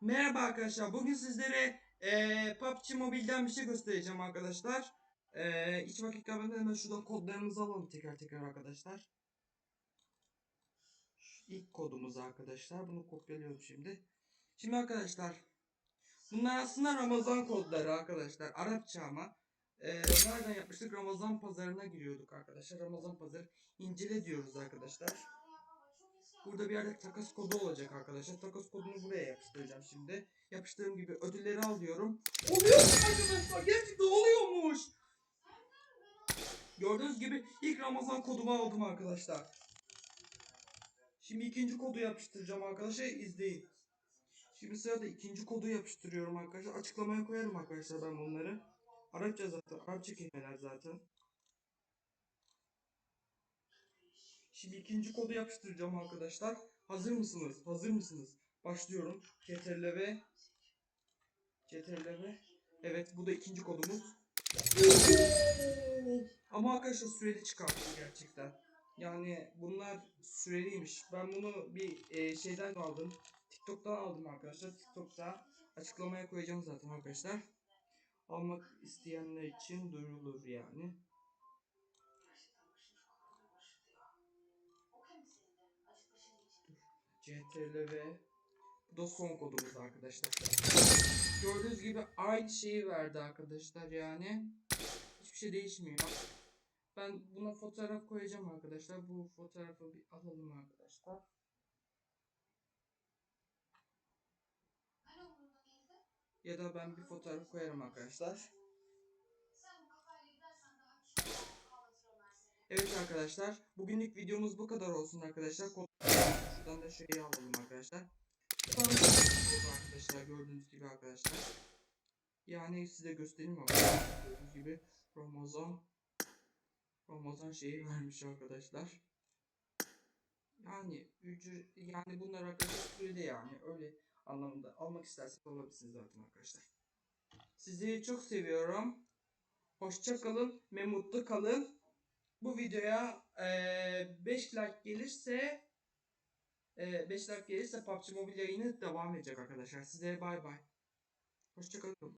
Merhaba arkadaşlar. Bugün sizlere eee PUBG Mobile'den bir şey göstereceğim arkadaşlar. Eee hiç vakit kaybetmeden hemen şuradan kodlarımızı alalım tekrar tekrar arkadaşlar. Şu ilk kodumuz arkadaşlar. Bunu kopyalıyorum şimdi. Şimdi arkadaşlar. Bunlar aslında Ramazan kodları arkadaşlar. Arapça ama. Eee nereden yapmıştık? Ramazan pazarına giriyorduk arkadaşlar. Ramazan pazarı incele diyoruz arkadaşlar. Burada bir yerde takas kodu olacak arkadaşlar. Takas kodunu buraya yapıştıracağım şimdi. Yapıştırdığım gibi ödülleri alıyorum. Oluyormuş arkadaşlar. Gerçekten oluyormuş. Gördüğünüz gibi ilk Ramazan kodumu aldım arkadaşlar. Şimdi ikinci kodu yapıştıracağım arkadaşlar. İzleyin. Şimdi sırada ikinci kodu yapıştırıyorum arkadaşlar. Açıklamaya koyarım arkadaşlar ben bunları. Arapça zaten. Arapça kelimeler zaten. Şimdi ikinci kodu yapıştıracağım arkadaşlar. Hazır mısınız? Hazır mısınız? Başlıyorum. CTRL CTRL Evet bu da ikinci kodumuz. Ama arkadaşlar süreli çıkarttım gerçekten. Yani bunlar süreliymiş. Ben bunu bir e, şeyden aldım. TikTok'tan aldım arkadaşlar. TikTok'ta açıklamaya koyacağım zaten arkadaşlar. Almak isteyenler için duyurulur yani. CTRL ve bu da son kodumuz arkadaşlar. Gördüğünüz gibi aynı şeyi verdi arkadaşlar yani. Hiçbir şey değişmiyor. Ben buna fotoğraf koyacağım arkadaşlar. Bu fotoğrafı bir alalım arkadaşlar. Ya da ben bir fotoğraf koyarım arkadaşlar. Evet arkadaşlar. Bugünlük videomuz bu kadar olsun arkadaşlar. Şuradan da şeyi alalım arkadaşlar. Arkadaşlar gördüğünüz gibi arkadaşlar. Yani size göstereyim arkadaşlar. Gördüğünüz gibi Ramazan Ramazan şeyi vermiş arkadaşlar. Yani ücret yani bunlar arkadaşlar süreli yani öyle anlamında almak isterseniz alabilirsiniz zaten arkadaşlar. Sizi çok seviyorum. Hoşça kalın ve mutlu kalın. Bu videoya 5 like gelirse 5 like gelirse PUBG Mobile yayını devam edecek arkadaşlar. Size bay bay. Hoşça kalın.